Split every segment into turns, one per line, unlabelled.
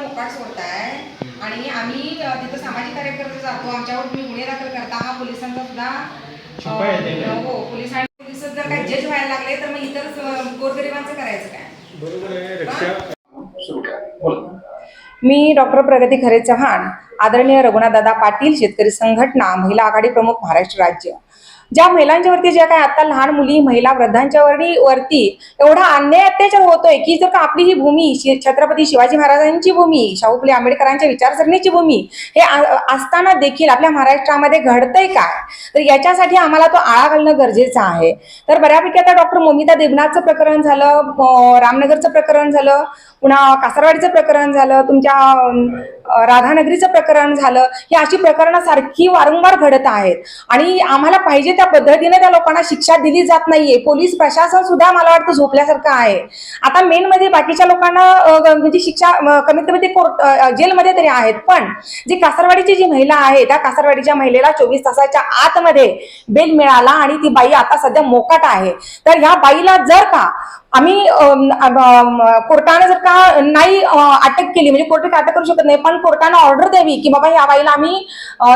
मोकाट सोडताय. आणि आम्ही तिथं सामाजिक कार्यकर्ते जातो. आमच्यावर तुम्ही गुन्हे दाखल करता. हा पोलिसांचा सुद्धा हो पोलिसांनी जर काही जज व्हायला लागले तर मग इतर अ, गोरगरिबांचं करायचं काय?
बरोबर आहे. रक्षा
मी डॉक्टर प्रगती खरे चव्हाण आदरणीय रघुनाथदादा पाटील शेतकरी संघटना महिला आघाडी प्रमुख महाराष्ट्र राज्य. ज्या महिलांच्यावरती ज्या काय आता लहान मुली महिला वृद्धांच्या वरती वरती एवढा अन्याय अत्याचार होतोय की जर का आपली ही भूमी शि- छत्रपती शिवाजी महाराजांची भूमी शाहू फुले आंबेडकरांच्या विचारसरणीची भूमी हे असताना देखील आपल्या महाराष्ट्रामध्ये घडतंय काय? तर याच्यासाठी आम्हाला तो आळा घालणं गरजेचं आहे. तर बऱ्यापैकी आता डॉक्टर मोमिता देवनाथचं प्रकरण झालं रामनगरचं प्रकरण झालं पुन्हा कासारवाडीचं प्रकरण झालं तुमच्या राधानगरीचं प्रकरण झालं ही अशी प्रकरणं सारखी वारंवार घडत आहेत. आणि आम्हाला पाहिजे त्या पद्धतीने त्या लोकांना शिक्षा दिली जात नाहीये. पोलीस प्रशासन सुद्धा मला वाटतं झोपल्यासारखं आहे. आता मेन मध्ये बाकीच्या लोकांना म्हणजे शिक्षा कमीत कमी ते कोर्ट जेलमध्ये तरी आहेत. पण जी कासारवाडीची जी महिला आहे त्या कासारवाडीच्या महिलेला चोवीस तासाच्या आतमध्ये बेल मिळाला आणि ती बाई आता सध्या मोकाट आहे. तर ह्या बाईला जर का आम्ही कोर्टाने जर का नाही अटक केली म्हणजे कोर्ट अटक करू शकत नाही पण कोर्टानं ऑर्डर द्यावी की बाबा ह्या बाईला आम्ही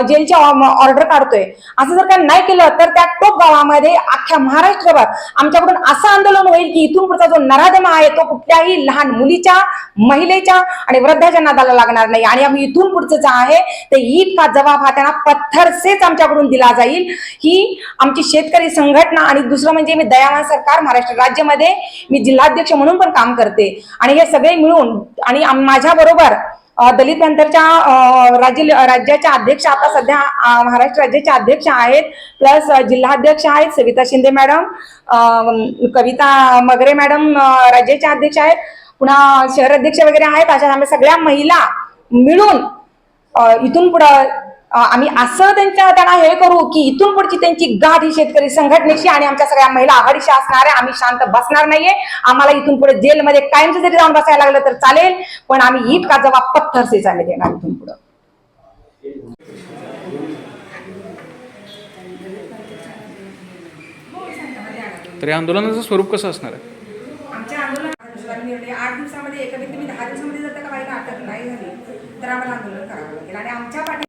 जेलची ऑर्डर काढतोय. असं जर का नाही केलं तर त्या टोप गावामध्ये अख्ख्या महाराष्ट्रभर आमच्याकडून असं आंदोलन होईल की इथून पुढचा जो नराधमा आहे तो कुठल्याही लहान मुलीच्या महिलेच्या आणि वृद्धाच्या नादाला लागणार नाही. आणि आम्ही इथून पुढचं जे आहे ते ईद का जबाब हा त्यांना पत्थरसेच आमच्याकडून दिला जाईल. ही आमची शेतकरी संघटना आणि दुसरं म्हणजे मी दयावान सरकार महाराष्ट्र राज्यामध्ये मी जिल्हाध्यक्ष म्हणून पण काम करते. आणि हे सगळे मिळून आणि माझ्या बरोबर दलित पॅंथरच्या राज्य राज्याच्या अध्यक्ष आता सध्या महाराष्ट्र राज्याच्या अध्यक्ष आहेत प्लस जिल्हाध्यक्ष आहेत सविता शिंदे मॅडम कविता मगरे मॅडम राज्याच्या राज्याचे अध्यक्ष आहेत पुन्हा शहर अध्यक्ष वगैरे आहेत अशा आम्ही सगळ्या महिला मिळून इथून पुढं आम्ही असं त्यांच्या त्यांना हे करू की इथून पुढची त्यांची गाठ ही शेतकरी संघटनेची आणि आमच्या सगळ्या महिला आघाडीशी असणार आहे आम्ही शांत बसणार नाहीये. आम्हाला इथून पुढे जेलमध्ये कायमचं जरी जाऊन बसायला लागलं तर चालेल पण आम्ही ईट का जबाब पत्थरसे चालले देणार इथून पुढं.
तर या आंदोलनाचं स्वरूप कसं असणार आहे?
आमच्या आंदोलन निर्णय आठ दिवसामध्ये कमीत कमी दहा दिवसामध्ये जर त्या बाईला अटक नाही झाली तर आम्हाला आंदोलन करावं लागेल. आणि आमच्या पाठी